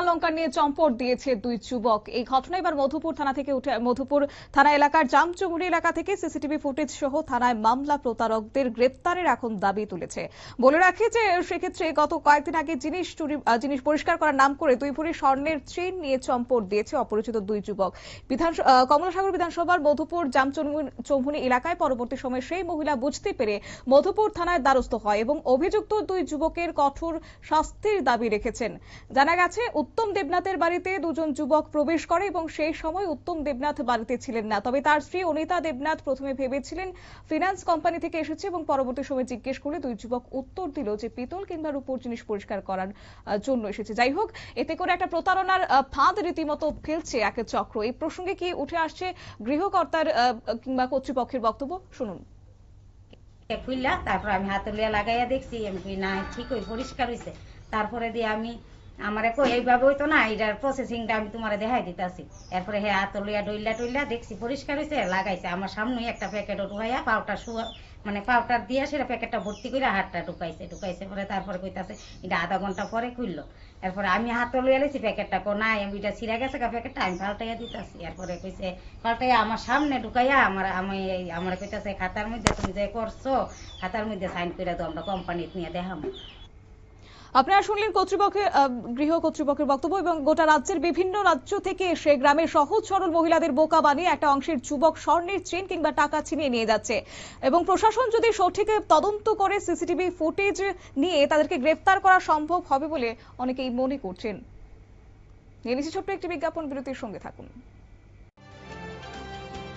অলঙ্কার নিয়ে চম্পট দিয়েছে দুই যুবক। এই ঘটনা এবার মধুপুর থানা থেকে উঠে মধুপুর থানা এলাকার জামচুমুড়ি এলাকা থেকে সিসিটিভি ফুটেজ সহ থানায় মামলা প্রতারকদের গ্রেপ্তারের এখন দাবি তুলেছে। বলে রাখি যে সেক্ষেত্রে গত কয়েকদিন আগে জিনিস চুরি জিনিস পরিষ্কার করার নাম করে দুই ভরি স্বর্ণের চেন নিয়ে চম্পট দিয়েছে অপরিচিত দুই যুবক। বিধান কমলাসাগর বিধানসভার মধুপুর জামচৌমুনি এলাকায় পরবর্তী সময়ে সেই মহিলা বুঝতে পেরে মধুপুর থানায় দ্বারস্থ হয় এবং অভিযুক্ত দুই যুবকের কঠোর শাস্তির দাবি রেখেছেন। জানা গেছে উত্তম দেবনাথের বাড়িতে দুজন যুবক প্রবেশ করে এবং সেই সময় উত্তম দেবনাথ বাড়িতে ছিলেন না। তবে তার স্ত্রী অনিতা দেবনাথ প্রথমে ভেবেছিলেন ফিনান্স কোম্পানি থেকে এসেছে এবং পরবর্তী সময় জিজ্ঞেস করলে দুই যুবক উত্তর দিল যে পিতল কিংবা রূপোর জিনিস পরিষ্কার করার জন্য এসেছে। যাই হোক, এতে করে একটা প্রতারণার ফাঁদ রীতিমতো ফেলছে এক চক্র। এই প্রসঙ্গে কি উঠে আসছে গৃহকর্তার কিংবা কর্তৃপক্ষের বক্তব্য? শুনুন। খুললা, তারপর আমি হাতুলিয়া লাগাইয়া দেখছি আমি না ঠিক হই পরিষ্কার হইছে। তারপরে দিয়ে আমি আমারে কই, এইভাবে হইতো না এটার প্রসেসিংটা আমি তোমারে দেখাই দিতাছি। এরপরে হে হাতুলিয়া ডইলা টইলা দেখছি পরিষ্কার হইছে, লাগাইছে। আমার সামনেই একটা প্যাকেট ঢুকাইয়া পাউটা শুয়া মানে পাউডার দিয়া সেটা প্যাকেটটা ভর্তি করে হাতটা ঢুকাইছে। ঢুকাইছে পরে তারপরে কইতাছে, এটা আধা ঘণ্টা পরে খুললো এরপরে আমি হাত লইয়া লেছি প্যাকেটটা কো নাই, আমি এটা ছিঁড়া গেছে গা প্যাকেটটা আমি পাল্টাইয়া দিতাছি। এরপরে কইছে, পাল্টাইয়া আমার সামনে ঢুকাইয়া আমার আমি আমার কইতাছে, খাতার মধ্যে তুমি যে করছ, খাতার মধ্যে সাইন করে দাও, আমরা কোম্পানিতে নিয়ে দেখাবো আপনারা শুনলেন কর্তৃপক্ষের গৃহ কর্তৃপক্ষের বক্তব্য এবং গোটা রাজ্যের বিভিন্ন রাজ্য থেকে এসে গ্রামের সহজ সরল মহিলাদের বোকা বানিয়ে একটা অংশের যুবক স্বর্ণের চেন কিংবা টাকা ছিনিয়ে নিয়ে যাচ্ছে। এবং প্রশাসন যদি সঠিক তদন্ত করে সিসিটিভি ফুটেজ নিয়ে তাদেরকে গ্রেফতার করা সম্ভব হবে বলে অনেকেই মনে করছেন। ছোট্ট একটি বিজ্ঞাপন, বিরতির সঙ্গে থাকুন।